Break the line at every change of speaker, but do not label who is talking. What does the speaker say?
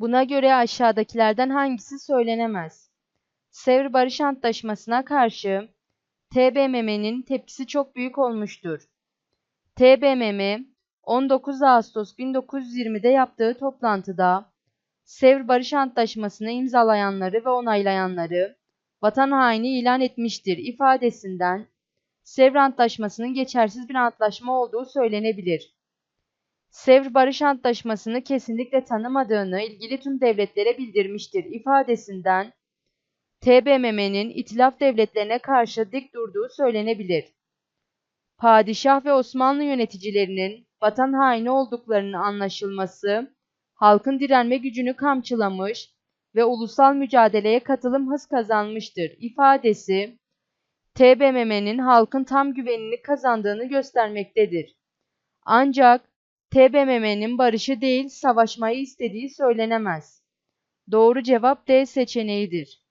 Buna göre aşağıdakilerden hangisi söylenemez? Sevr Barış Antlaşması'na karşı TBMM'nin tepkisi çok büyük olmuştur. TBMM 19 Ağustos 1920'de yaptığı toplantıda Sevr Barış Antlaşması'nı imzalayanları ve onaylayanları vatan haini ilan etmiştir ifadesinden Sevr Antlaşması'nın geçersiz bir antlaşma olduğu söylenebilir. Sevr Barış Antlaşması'nı kesinlikle tanımadığını ilgili tüm devletlere bildirmiştir ifadesinden TBMM'nin itilaf devletlerine karşı dik durduğu söylenebilir. Padişah ve Osmanlı yöneticilerinin vatan haini olduklarının anlaşılması, halkın direnme gücünü kamçılamış ve ulusal mücadeleye katılım hız kazanmıştır ifadesi, TBMM'nin halkın tam güvenini kazandığını göstermektedir. Ancak TBMM'nin barışı değil savaşmayı istediği söylenemez. Doğru cevap D seçeneğidir.